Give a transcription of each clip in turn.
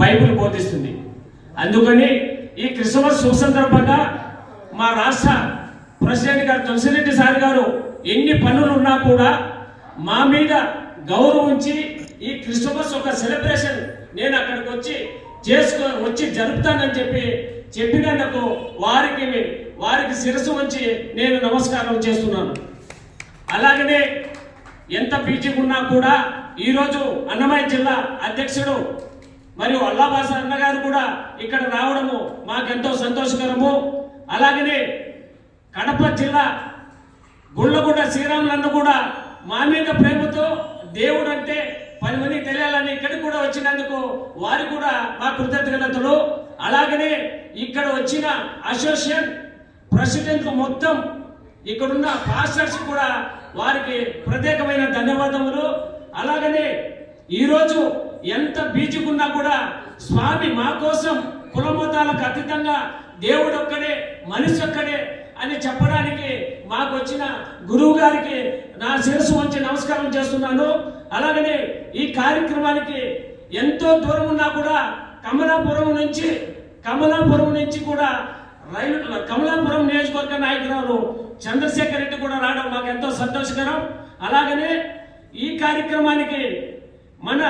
Bible బోధిస్తుంది. అందుకని ఈ క్రిస్మస్ శుభ సందర్భంగా మా రాష్ట్ర ప్రెసిడెంట్ గారు తులసిరెడ్డి సార్ గారు ఎన్ని పనులు ఉన్నా కూడా మా మీద గౌరవించి ఈ క్రిస్మస్ ఒక సెలబ్రేషన్ నేను అక్కడికి వచ్చి చేసుకో వచ్చి జరుపుతానని చెప్పి చెప్పినందుకు వారికి వారికి శిరస్సు వంచి నేను నమస్కారం చేస్తున్నాను. అలాగనే ఎంత పీచిగా ఉన్నా కూడా ఈరోజు అన్నమయ్య జిల్లా అధ్యక్షుడు మరియు అల్లాబాస అన్నగారు కూడా ఇక్కడ రావడము మాకెంతో సంతోషకరము. అలాగనే కడప జిల్లా గుళ్ళగుండ శ్రీరాములన్న కూడా మా మీద ప్రేమతో దేవుడు అంటే పది మంది తెలియాలని ఇక్కడికి కూడా వచ్చినందుకు వారు కూడా మా కృతజ్ఞతలు. అలాగనే ఇక్కడ వచ్చిన అసోసియేషన్ ప్రెసిడెంట్ మొత్తం ఇక్కడున్న పాస్టర్స్ కూడా వారికి ప్రత్యేకమైన ధన్యవాదములు. అలాగనే ఈరోజు ఎంత బీచుకున్నా కూడా స్వామి మా కోసం కులమతాలకు అతీతంగా దేవుడు ఒక్కడే మనిషి ఒక్కడే అని చెప్పడానికి మాకు వచ్చిన గురువు గారికి నా శిరస్సు వచ్చి నమస్కారం చేస్తున్నాను. అలాగనే ఈ కార్యక్రమానికి ఎంతో దూరం ఉన్నా కూడా కమలాపురం నుంచి కమలాపురం నుంచి కూడా రైలు కమలాపురం నియోజకవర్గ నాయకురాలు చంద్రశేఖర్ రెడ్డి కూడా రావడం మాకు ఎంతో సంతోషకరం. అలాగనే ఈ కార్యక్రమానికి మన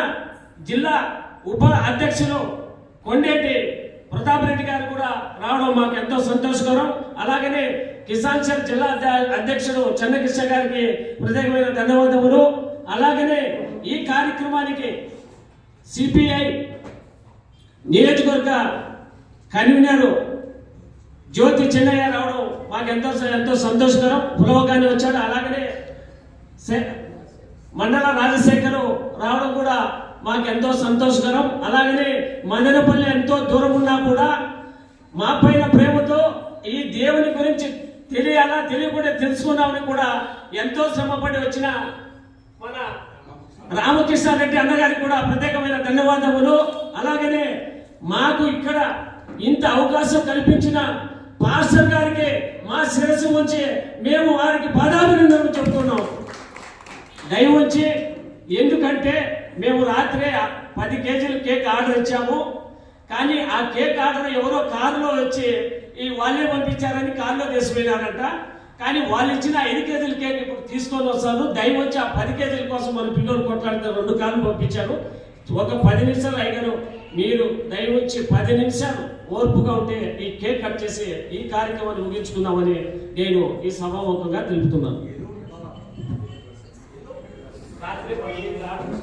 జిల్లా ఉప అధ్యక్షులు కొండేటి ప్రతాప్ రెడ్డి గారు కూడా రావడం మాకు ఎంతో సంతోషకరం. అలాగనే కిసాన్ సెల్ జిల్లా అధ్యక్షుడు చెన్నకృష్ణ గారికి ప్రత్యేకమైన ధన్యవాదములు. అలాగనే ఈ కార్యక్రమానికి సిపిఐ నియోజకవర్గ కన్వీనరు జ్యోతి చెన్నయ్య రావడం మాకు ఎంతో ఎంతో సంతోషకరం. పులవగానే వచ్చాడు. అలాగనే సే- మండల రాజశేఖరు రావడం కూడా మాకు ఎంతో సంతోషకరం. అలాగనే మదనపల్లి ఎంతో దూరం ఉన్నా కూడా మా పైన ప్రేమతో ఈ దేవుని గురించి తెలియాలా తెలియకుండా తెలుసుకున్నామని కూడా ఎంతో శ్రమపడి వచ్చిన మన రామకృష్ణ రెడ్డి అన్నగారికి కూడా ప్రత్యేకమైన ధన్యవాదములు. అలాగనే మాకు ఇక్కడ ఇంత అవకాశం కల్పించిన పాస్టర్ గారికి మా శిరస్సు ఉంచి మేము వారికి పదాభినందనలు చెబుతున్నాం దయ ఉంచి ఎందుకంటే మేము రాత్రే పది కేజీల కేక్ ఆర్డర్ ఇచ్చాము. కానీ ఆ కేక్ ఆర్డర్ ఎవరో కారులో వచ్చి ఈ వాళ్ళే పంపించారని కారులో తీసుకెళ్ళారంట కానీ వాళ్ళు ఇచ్చిన ఐదు కేజీల కేక్ ఇప్పుడు తీసుకొని వస్తాను. దయవచ్చి ఆ పది కేజీల కోసం మన పిల్లలు కొట్లాడితే రెండు కార్లు పంపించారు ఒక పది నిమిషాలు అయ్యారు మీరు దయ వచ్చి పది నిమిషాలు ఓర్పుగా ఉంటే ఈ కేక్ కట్ చేసి ఈ కార్యక్రమాన్ని ముగించుకుందామని నేను ఈ సభాముఖంగా తెలుపుతున్నాను. రాత్రి పోయి రాత్రి